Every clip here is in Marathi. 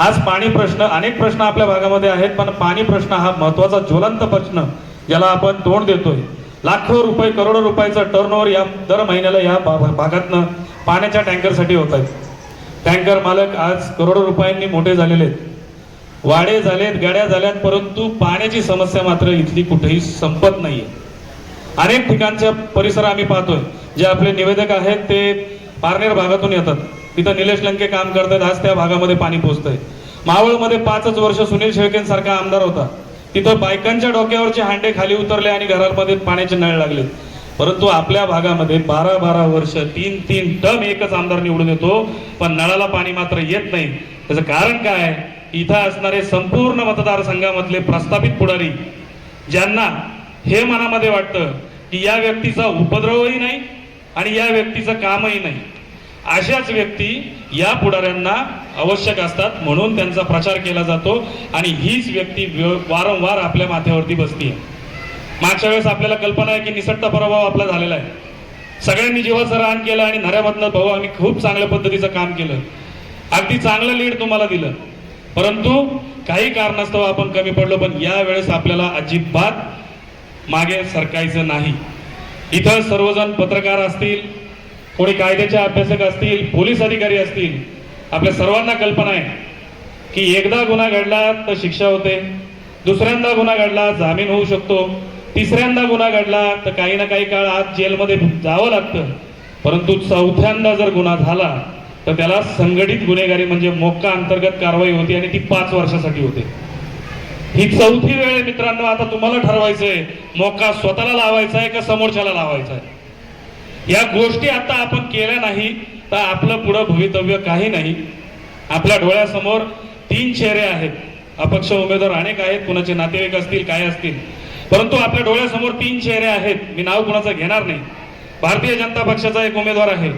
आज पाणी प्रश्न अनेक प्रश्न आपल्या भागामध्ये आहेत पण पाणी प्रश्न हा महत्त्वाचा ज्वलंत प्रश्न ज्याला आपण तोंड देतोय. लाखो रुपये करोडो रुपयाचं टर्नओव्हर या दर महिन्याला या भागातनं पाण्याच्या टँकरसाठी होत आहेत टँकर मालक आज करोडो रुपयांनी मोठे झालेले आहेत. वाडे झालेत गाड्या झाल्यात परंतु पाण्याची समस्या मात्र इथली कुठेही संपत नाहीये. अनेक ठिकाणच्या परिसर आम्ही पाहतोय. जे आपले निवेदक आहेत ते पारनेर भागातून येतात. तिथं निलेश लंके काम करतात आज त्या भागामध्ये पाणी पोहोचतंय मावळमध्ये पाचच वर्ष सुनील शेळकेंसारखा आमदार होता. तिथं बायकांच्या डोक्यावरचे हांडे खाली उतरले आणि घरामध्ये पाण्याचे नळ लागले. परंतु आपल्या भागामध्ये बारा बारा वर्ष तीन तीन टम एकच आमदार निवडून येतो पण नळाला पाणी मात्र येत नाही. त्याचं कारण काय? इथं असणारे संपूर्ण मतदारसंघामधले प्रस्थापित पुढारी ज्यांना हे मनामध्ये वाटतं की या व्यक्तीचा उपद्रवही नाही आणि या व्यक्तीचं कामही नाही. अशाच व्यक्ती या पुढाऱ्यांना आवश्यक असतात म्हणून त्यांचा प्रचार केला जातो आणि हीच व्यक्ती वारंवार आपल्या माथ्यावरती बसतीये. मागच्या वेळेस आपल्याला कल्पना आहे की निसटता पराभव आपला झालेला आहे. सगळ्यांनी जीवाचं रान केलं आणि नऱ्यामधनं भाऊ आम्ही खूप चांगल्या पद्धतीचं काम केलं. अगदी चांगलं लीड तुम्हाला दिलं. परंतु काही कारणास्तव आपण कमी पडलो पण यावेळेस आपल्याला अजिबात मागे सरकायचं नाही. इथं सर्वजण पत्रकार असतील कोणी कायद्याचे अभ्यासक असतील पोलीस अधिकारी असतील आपल्या सर्वांना कल्पना आहे की एकदा गुन्हा घडला तर शिक्षा होते दुसऱ्यांदा गुन्हा घडला जामीन होऊ शकतो तिसऱ्यांदा गुन्हा घडला तर काही ना काही काळ आत जेलमध्ये जावं लागतं. परंतु चौथ्यांदा जर गुन्हा झाला तर त्याला संघटित गुन्हेगारी म्हणजे मोक्का अंतर्गत कारवाई होती आणि ती पाच वर्षासाठी होते. ही चौथी वेळ मित्रांनो आता तुम्हाला ठरवायचंय मोक्का स्वतःला लावायचा आहे का समोरच्याला लावायचा आहे या गोष्टी आता आपण केल्या नाही तर आपलं पुढं भवितव्य काही नाही. आपल्या डोळ्यासमोर तीन चेहरे आहेत. अपक्ष उमेदवार अनेक आहेत कुणाचे नातेवाईक असतील काय असतील. परंतु आपल्या डोळ्यासमोर तीन चेहरे आहेत. मी नाव कुणाचं घेणार नाही. भारतीय जनता पक्षाचा एक उमेदवार आहे.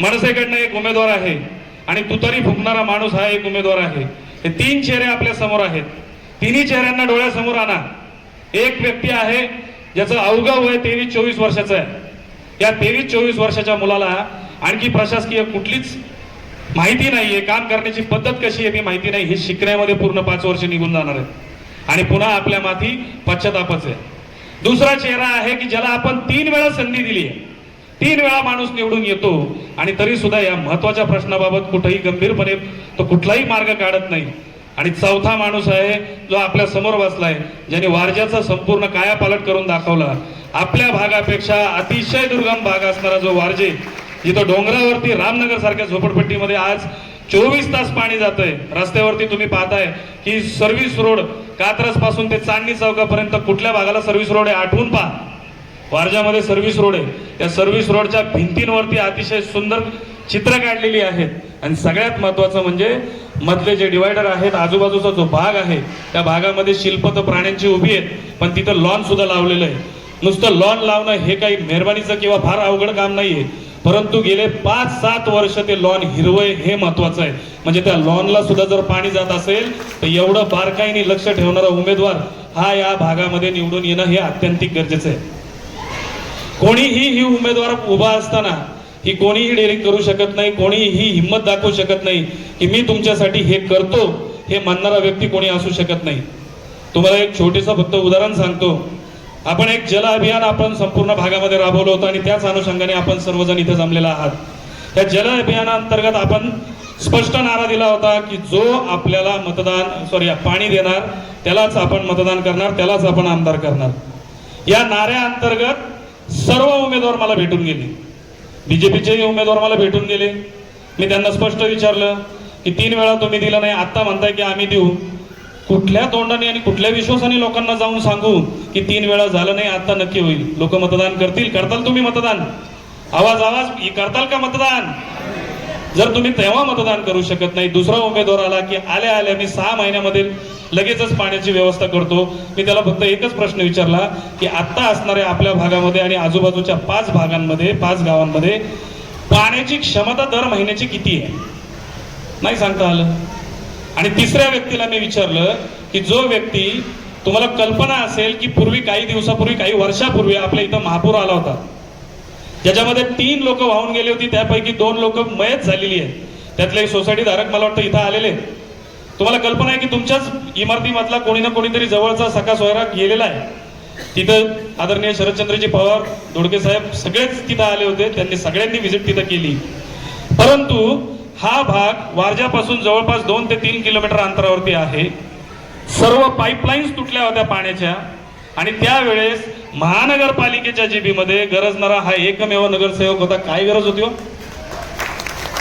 मनसेकडनं एक उमेदवार आहे. आणि तुतारी फुकणारा माणूस हा एक उमेदवार आहे. हे तीन चेहरे आपल्यासमोर आहेत. तिन्ही चेहऱ्यांना डोळ्यासमोर आणा. एक व्यक्ती आहे ज्याचं अवघं वय तेवीस चोवीस वर्षाचं आहे. या तेवीस चोवीस वर्षाच्या मुलाला आणखी प्रशासकीय कुठलीच माहिती नाहीये. काम करण्याची पद्धत कशी आहे ती माहिती नाही. हे शिकण्यामध्ये पूर्ण पाच वर्ष निघून जाणार आहे आणि पुन्हा आपल्या माथी पश्चातापच आहे. दुसरा चेहरा आहे की ज्याला आपण तीन वेळा संधी दिली आहे. तीन वेळा माणूस निवडून येतो आणि तरी सुद्धा या महत्त्वाच्या प्रश्नाबाबत कुठेही गंभीरपणे तो कुठलाही मार्ग काढत नाही. आणि चौथा माणूस आहे जो आपल्यासमोर बसलाय ज्याने वारज्याचा संपूर्ण कायापालट करून दाखवला. आपल्या भागापेक्षा अतिशय दुर्गम भाग असणारा जो वारजे जिथं डोंगरावरती रामनगर सारख्या झोपडपट्टीमध्ये आज चोवीस तास पाणी जातंय. रस्त्यावरती तुम्ही पाहताय की सर्व्हिस रोड कात्रसपासून ते चांदणी चौकापर्यंत कुठल्या भागाला सर्व्हिस रोड आहे आठवून पहा. वारजामध्ये सर्व्हिस रोड आहे. त्या सर्व्हिस रोडच्या भिंतींवरती अतिशय सुंदर चित्र काढलेली आहेत. आणि सगळ्यात महत्वाचं म्हणजे मधले जे डिवायडर आहेत आजूबाजूचा जो भाग आहे त्या भागामध्ये शिल्प तर प्राण्यांची उभी आहेत पण तिथं लॉन सुद्धा लावलेलं आहे. नुसतं लॉन लावणं हे काही मेहरबानीचं किंवा फार अवघड काम नाहीये. परंतु गेले पाच सात वर्ष ते लॉन हिरवय हे महत्वाचं आहे. म्हणजे त्या लॉनला सुद्धा जर पाणी जात असेल तर एवढं बारकाईने लक्ष ठेवणारा उमेदवार हा या भागामध्ये निवडून येणं हे अत्यंतिक गरजेचं आहे. कोणीही ही उमेदवार उभा असताना ही कोणीही डेअरिंग करू शकत नाही कोणीही हिंमत दाखवू शकत नाही की मी तुमच्यासाठी हे करतो हे म्हणणारा व्यक्ती कोणी असू शकत नाही. तुम्हाला एक छोटेसं फक्त उदाहरण सांगतो. आपण एक जल अभियान आपण संपूर्ण भागामध्ये राबवलं होतं आणि त्याच अनुषंगाने आपण सर्वजण इथे जमलेला आहात. त्या जल अभियानांतर्गत आपण स्पष्ट नारा दिला होता की जो आपल्याला मतदान सॉरी पाणी देणार त्यालाच आपण मतदान करणार त्यालाच आपण आमदार करणार. या नाऱ्या अंतर्गत सर्व उमेदवार मला भेटून गेले. बीजेपीचेही उमेदवार मला भेटून गेले. मी त्यांना स्पष्ट विचारलं की तीन वेळा तुम्ही दिलं नाही आत्ता म्हणताय की आम्ही देऊ. कुठल्या तोंडाने आणि कुठल्या विश्वासाने लोकांना जाऊन सांगू की तीन वेळा झालं नाही आता नक्की होईल? लोक मतदान करतील? करताल तुम्ही मतदान? आवाज आवाज करताल का मतदान? जर तुम्ही तेव्हा मतदान करू शकत नाही दुसरा उमेदवार आला की आल्या आल्या मी सहा महिन्यामध्ये लगेचच पाण्याची व्यवस्था करतो. मी त्याला फक्त एकच प्रश्न विचारला की आत्ता असणाऱ्या आपल्या भागामध्ये आणि आजूबाजूच्या पाच भागांमध्ये पाच गावांमध्ये पाण्याची क्षमता दर महिन्याची किती आहे? नाही सांगता आलं. आणि तिसऱ्या व्यक्तीला मी विचारलं की जो व्यक्ती तुम्हाला कल्पना असेल की पूर्वी काही दिवसापूर्वी काही वर्षापूर्वी आपल्या इथं महापूर आला होता. ज्याच्यामध्ये तीन लोक वाहून गेली होती त्यापैकी दोन लोक मयत झालेली आहेत. त्यातले सोसायटी धारक मला वाटतं इथं आलेले आहेत. तुम्हाला कल्पना आहे की तुमच्याच इमारतीमधला कोणी ना कोणीतरी जवळचा सखा सोयरा गेलेला आहे? तिथं आदरणीय शरदचंद्रजी पवार धोडके साहेब सगळेच तिथं आले होते. त्यांनी सगळ्यांनी व्हिजिट तिथं केली. परंतु हा भाग वारजापासून जवळपास दोन ते तीन किलोमीटर अंतरावरती आहे. सर्व पाईपलाईन्स तुटल्या होत्या पाण्याच्या. आणि त्यावेळेस महानगरपालिकेच्या जीबीमध्ये गरजणारा हा एकमेव नगरसेवक होता. काय गरज होती हो?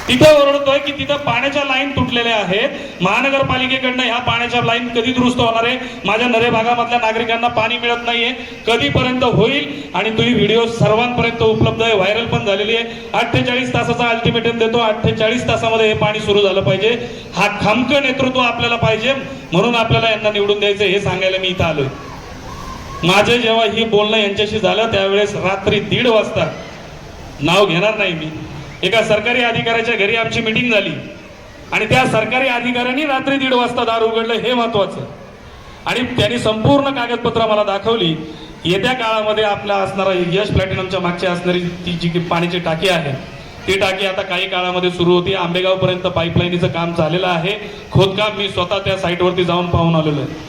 तिथं ओरडतोय की तिथं पाण्याच्या लाईन तुटलेल्या आहेत. महानगरपालिकेकडनं ह्या पाण्याच्या लाईन कधी दुरुस्त होणार आहे? माझ्या नरे भागामधल्या नागरिकांना पाणी मिळत नाहीये. कधीपर्यंत होईल? आणि तुम्ही व्हिडिओ सर्वांपर्यंत उपलब्ध आहे. व्हायरल पण झालेली आहे. अठ्ठेचाळीस तासाचा अल्टिमेटम देतो. अठ्ठेचाळीस तासामध्ये हे पाणी सुरू झालं पाहिजे. हा खामकं नेतृत्व आपल्याला पाहिजे. म्हणून आपल्याला यांना निवडून द्यायचं हे सांगायला मी इथं आलोय. माझे जेव्हा ही बोलणं यांच्याशी झालं त्यावेळेस रात्री दीड वाजता नाव घेणार नाही मी. एका सरकारी अधिकाऱ्याच्या घरी आमची मिटिंग झाली. आणि त्या सरकारी अधिकाऱ्यांनी रात्री दीड वाजता दार उघडलं हे महत्वाचं. आणि त्यांनी संपूर्ण कागदपत्र मला दाखवली. येत्या काळामध्ये आपल्या असणारा यश प्लॅटिनमच्या मागच्या असणारी ती जी की पाण्याची टाकी आहे ती टाकी आता काही काळामध्ये सुरू होती. आंबेगावपर्यंत पाईपलाईनीचं काम झालेलं आहे. खोदकाम मी स्वतः त्या साईटवरती जाऊन पाहून आलेलो आहे.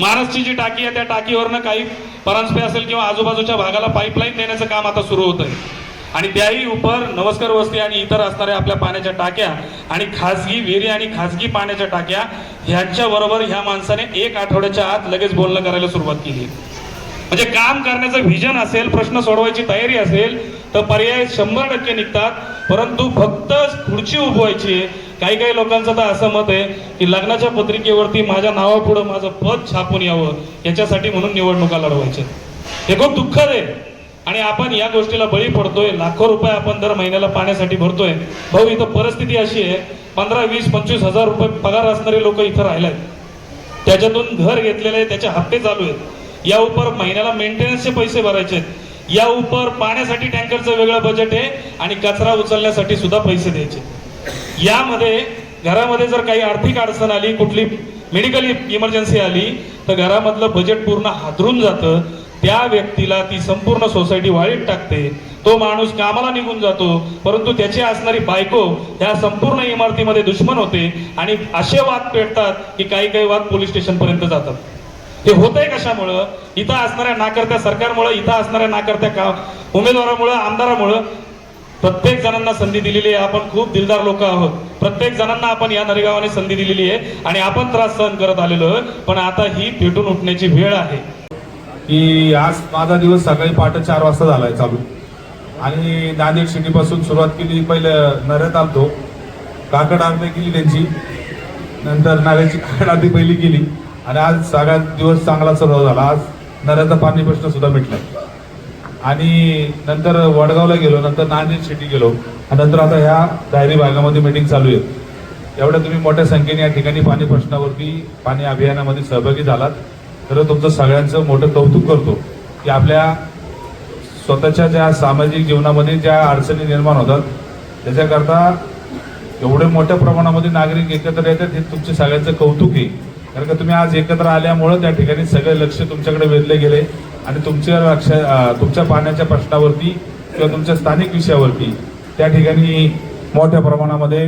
महाराष्ट्रची जी टाकी आहे त्या टाकीवरनं काही परांजपे असेल किंवा आजूबाजूच्या भागाला पाईपलाईन देण्याचं काम आता सुरू होत आहे आणि त्याही उपर नमस्कार वस्ती आणि इतर असणाऱ्या आपल्या पाण्याच्या टाक्या आणि खासगी विहिरी आणि खासगी पाण्याच्या टाक्या ह्यांच्याबरोबर ह्या माणसाने एक आठवड्याच्या आत लगेच बोलणं करायला सुरुवात केली. म्हणजे काम करण्याचं व्हिजन असेल प्रश्न सोडवायची तयारी असेल तर पर्याय शंभर टक्के निघतात. परंतु फक्त खुर्ची उभवायची आहे काही काही लोकांचं तर असं मत आहे की लग्नाच्या पत्रिकेवरती माझ्या नावापुढं माझं पद छापून यावं याच्यासाठी म्हणून निवडणुका लढवायच्या. हे खूप दुःखद आहे. आणि आपण या गोष्टीला बळी पडतोय. लाखो रुपये आपण दर महिन्याला पाण्यासाठी भरतोय. भाऊ इथं परिस्थिती अशी आहे पंधरा वीस पंचवीस हजार रुपये पगार असणारे लोक इथं राहिलेत. त्याच्यातून घर घेतलेले आहे त्याचे हप्ते चालू आहेत. या उपर महिन्याला मेंटेनन्सचे पैसे भरायचे आहेत. या उपर पाण्यासाठी टँकरचं वेगळं बजेट आहे आणि कचरा उचलण्यासाठी सुद्धा पैसे द्यायचे यामध्ये घरामध्ये जर काही आर्थिक अडचण आली कुठली मेडिकल इमर्जन्सी आली तर घरामधलं बजेट पूर्ण हादरून जातं. त्या व्यक्तीला ती संपूर्ण सोसायटी वाळीत टाकते. तो माणूस कामाला निघून जातो परंतु त्याची असणारी बायको ह्या संपूर्ण इमारतीमध्ये दुश्मन होते आणि असे वाद पेटतात की काही काही वाद पोलीस स्टेशन पर्यंत जातात. हे होतंय कशामुळं? इथं असणाऱ्या नाकर्त्या सरकारमुळं इथं असणाऱ्या नाकर्त्या का उमेदवारामुळं आमदारामुळं प्रत्येक जणांना संधी दिलेली आहे. आपण खूप दिलदार लोक आहोत. प्रत्येक जणांना आपण या नरेगावाने संधी दिलेली आहे आणि आपण त्रास सहन करत आलेलो आहे. पण आता ही पेटून उठण्याची वेळ आहे. की आज माझा दिवस सकाळी पहाटे चार वाजता झालाय चालू. आणि नांदेड सिटीपासून सुरुवात केली पहिलं नऱ्यात आलतो काकड आरती केली त्यांची. नंतर नऱ्याची काकड आरती पहिली केली. आणि आज सगळ्यात दिवस चांगला सुरू झाला. आज नऱ्याचा पाणी प्रश्न सुद्धा मिटला. आणि नंतर वडगावला गेलो नंतर नांदेड सिटी गेलो. आणि नंतर आता ह्या दायरी भागामध्ये मीटिंग चालू आहे. एवढ्या तुम्ही मोठ्या संख्येने या ठिकाणी पाणी प्रश्नावरती पाणी अभियानामध्ये सहभागी झालात. तर तुमचं सगळ्यांचं मोठं कौतुक करतो की आपल्या स्वतःच्या ज्या सामाजिक जीवनामध्ये ज्या अडचणी निर्माण होतात त्याच्याकरता एवढे मोठ्या प्रमाणामध्ये नागरिक एकत्र येतात हे तुमचे सगळ्यांचं कौतुक आहे. कारण का तुम्ही आज एकत्र आल्यामुळं त्या ठिकाणी सगळे लक्ष तुमच्याकडे वेधले गेले आणि तुमच्या लक्ष तुमच्या पाण्याच्या प्रश्नावरती किंवा तुमच्या स्थानिक विषयावरती त्या ठिकाणी मोठ्या प्रमाणामध्ये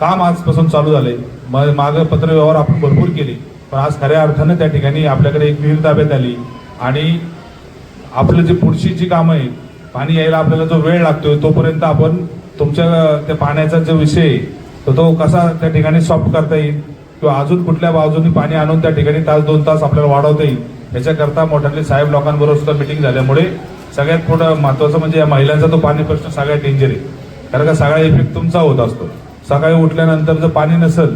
काम आजपासून चालू झाले. मग मागं पत्रव्यवहार आपण भरपूर केले. पण आज खऱ्या अर्थानं त्या ठिकाणी आपल्याकडे एक विहीर ताब्यात आली आणि आपलं जे पुढची जी कामं आहे पाणी यायला आपल्याला जो वेळ लागतोय तोपर्यंत आपण तुमच्या त्या पाण्याचा जो विषय आहे तर तो कसा त्या ठिकाणी सॉफ्ट करता येईल? किंवा अजून कुठल्या बाजूनी पाणी आणून त्या ठिकाणी तास दोन तास आपल्याला वाढवता येईल? याच्याकरता मोठ्याने साहेब लोकांबरोबर सुद्धा मिटिंग झाल्यामुळे सगळ्यात पुढं महत्वाचं म्हणजे या महिलांचा तो पाणी प्रश्न सगळ्यात डेंजर आहे. कारण का सगळा इफेक्ट तुमचा होत असतो. सकाळी उठल्यानंतर जर पाणी नसेल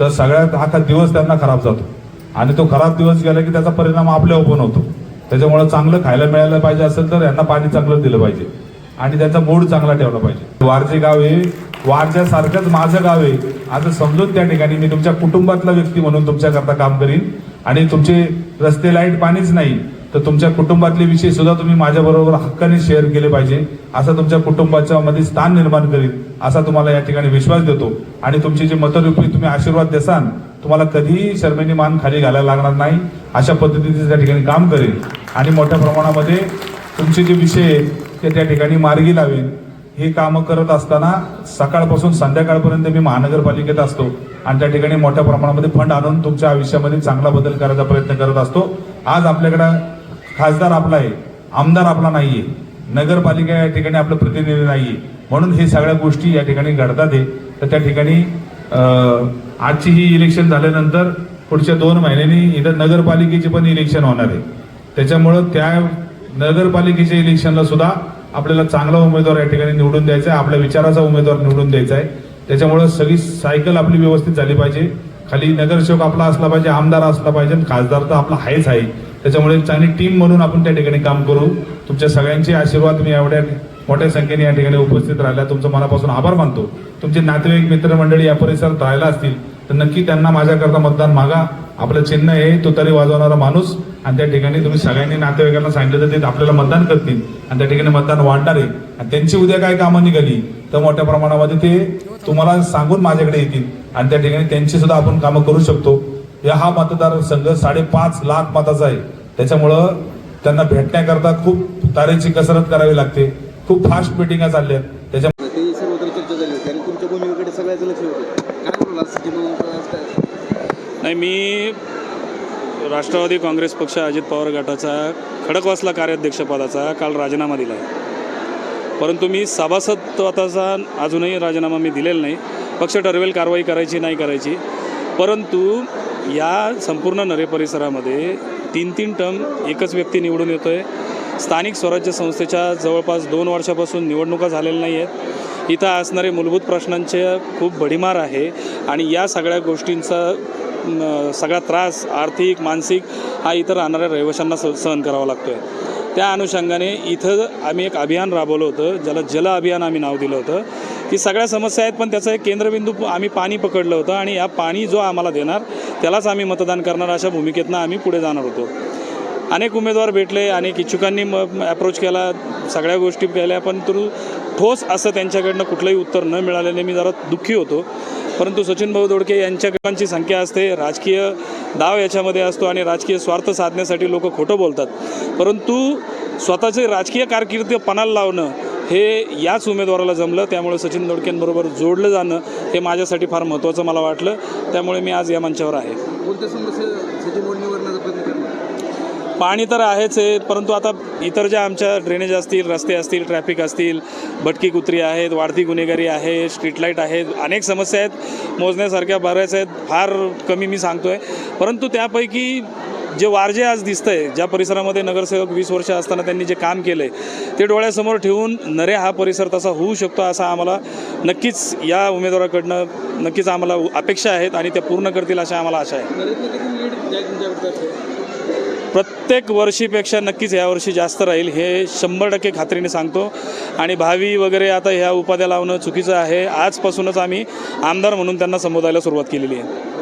तर सगळ्यात हा दिवस त्यांना खराब जातो. आणि तो खराब दिवस गेला की त्याचा परिणाम आपल्यावर पण होतो. त्याच्यामुळे चांगलं खायला मिळायला पाहिजे असेल तर यांना पाणी चांगलं दिलं पाहिजे. आणि त्यांचा मूड चांगला ठेवला पाहिजे. वारजे गाव हे वारज्यासारखंच माझं गाव आहे. असं समजून त्या ठिकाणी मी तुमच्या कुटुंबातला व्यक्ती म्हणून तुमच्याकरता काम करीन. आणि तुमचे रस्ते लाइट पाणीच नाही. तर तुमच्या कुटुंबातले विषय सुद्धा तुम्ही माझ्याबरोबर हक्काने शेअर केले पाहिजे. असा तुमच्या कुटुंबाच्या मध्ये स्थान निर्माण करीन असा तुम्हाला या ठिकाणी विश्वास देतो. आणि तुमची जी मतरूपी तुम्ही आशीर्वाद देसान तुम्हाला कधीही शर्मेनी मान खाली घालायला लागणार नाही. अशा पद्धतीचे त्या ठिकाणी काम करेन. आणि मोठ्या प्रमाणामध्ये तुमचे जे विषय आहेत ते त्या ठिकाणी मार्गी लावेन. ही कामं करत असताना सकाळपासून संध्याकाळपर्यंत मी महानगरपालिकेत असतो. आणि त्या ठिकाणी मोठ्या प्रमाणामध्ये फंड आणून तुमच्या आयुष्यामध्ये चांगला बदल करायचा प्रयत्न करत असतो. आज आपल्याकडं खासदार आपला आहे आमदार आपला नाहीये नगरपालिका या ठिकाणी आपलं प्रतिनिधी नाहीये. म्हणून हे सगळ्या गोष्टी या ठिकाणी घडतात आहे तर त्या ठिकाणी आजची ही इलेक्शन झाल्यानंतर पुढच्या दोन महिन्यांनी इथं नगरपालिकेचे पण इलेक्शन होणार आहे. त्याच्यामुळं त्या नगरपालिकेच्या इलेक्शनला सुद्धा आपल्याला चांगला उमेदवार या ठिकाणी निवडून द्यायचा आहे आपल्या विचाराचा उमेदवार निवडून द्यायचा आहे. त्याच्यामुळं सगळी सायकल आपली व्यवस्थित झाली पाहिजे. खाली नगरसेवक आपला असला पाहिजे आमदार असला पाहिजे आणि खासदार तर आपला आहेच आहे. त्याच्यामुळे चांगली टीम म्हणून आपण त्या ठिकाणी काम करू. तुमच्या सगळ्यांचे आशीर्वाद मी एवढ्या मोठ्या संख्येने या ठिकाणी उपस्थित राहिल्या. तुमचं मनापासून आभार मानतो. तुमचे नातेवाईक मित्रमंडळी या परिसरात राहिला असतील तर नक्की त्यांना माझ्याकरता मतदान मागा. आपलं चिन्ह आहे तो तरी वाजवणारा माणूस. आणि त्या ठिकाणी तुम्ही सगळ्यांनी नातेवाईकांना सांगितलं तर ते आपल्याला मतदान करतील. आणि त्या ठिकाणी मतदान वाढणार आहे. आणि त्यांची उद्या काय कामं निघाली तर मोठ्या प्रमाणामध्ये ते तुम्हाला सांगून माझ्याकडे येतील. आणि त्या ठिकाणी त्यांची सुद्धा आपण कामं करू शकतो. या हा मतदारसंघ साडेपाच लाख मताचा आहे. त्याच्यामुळं त्यांना भेटण्याकरता खूप तारेची कसरत करावी लागते. खूप फास्ट मिटिंगा चालल्या त्याच्या नाही मी राष्ट्रवादी काँग्रेस पक्ष अजित पवार गटाचा खडकवासला कार्याध्यक्षपदाचा काल राजीनामा दिला आहे परंतु मी सभासदत्वाचा अजूनही राजीनामा मी दिलेला नाही. पक्ष ठरवेल कारवाई करायची नाही करायची. परंतु या संपूर्ण नरे परिसरामध्ये तीन तीन टर्म एकच व्यक्ती निवडून येतो आहे स्थानिक स्वराज्य संस्थेच्या जवळपास दोन वर्षापासून निवडणुका झालेल्या नाही आहेत इथं असणारे मूलभूत प्रश्नांचे खूप भडीमार आहे आणि या सगळ्या गोष्टींचा सगळा त्रास आर्थिक मानसिक हा इतर राहणाऱ्या रहिवाशांना स सहन करावा लागतो आहे त्या अनुषंगाने इथं आम्ही एक अभियान राबवलं होतं ज्याला जल अभियान आम्ही नाव दिलं होतं. की सगळ्या समस्या आहेत पण त्याचं एक केंद्रबिंदू आम्ही पाणी पकडलं होतं आणि या पाणी जो आम्हाला देणार त्यालाच आम्ही मतदान करणार अशा भूमिकेतनं आम्ही पुढे जाणार होतो. अनेक उमेदवार भेटले अनेक इच्छुकांनी मग अप्रोच केला सगळ्या गोष्टी केल्या पण तू ठोस असं त्यांच्याकडनं कुठलंही उत्तर न मिळाल्याने मी जरा दुःखी होतो. परंतु सचिन भाऊ दोडके यांच्याकडची संख्या असते राजकीय डाव याच्यामध्ये असतो आणि राजकीय स्वार्थ साधण्यासाठी लोक खोटं बोलतात. परंतु स्वतःचे राजकीय कारकिर्द पणाला लावणं हे याच उमेदवाराला जमलं त्यामुळे सचिन दोडकेंबरोबर जोडलं जाणं हे माझ्यासाठी फार महत्त्वाचं मला वाटलं. त्यामुळे मी आज या मंचावर आहे. पाणी तर आहेच आहे परंतु आता इतर ज्या आमच्या ड्रेनेज असतील रस्ते असतील ट्रॅफिक असतील भटकी कुत्री आहेत वाढती गुन्हेगारी आहे स्ट्रीट लाइट आहेत अनेक समस्या आहेत. मोजण्यासारख्या बऱ्याच आहेत फार कमी मी सांगतो आहे परंतु त्यापैकी जे वारजे आज दिसतं आहे ज्या परिसरामध्ये नगरसेवक वीस वर्ष असताना त्यांनी जे काम केलं आहे ते डोळ्यासमोर ठेवून नरे हा परिसर तसा होऊ शकतो असा आम्हाला नक्कीच या उमेदवाराकडनं नक्कीच आम्हाला अपेक्षा आहेत आणि त्या पूर्ण करतील अशा आम्हाला आशा आहे. प्रत्येक वर्षीपेक्षा नक्कीच यावर्षी जास्त राहील हे शंभर टक्के खात्रीने सांगतो. आणि भावी वगैरे आता ह्या उपाध्या लावणं चुकीचं आहे. आजपासूनच आम्ही आमदार म्हणून त्यांना संबोधायला सुरुवात केलेली आहे.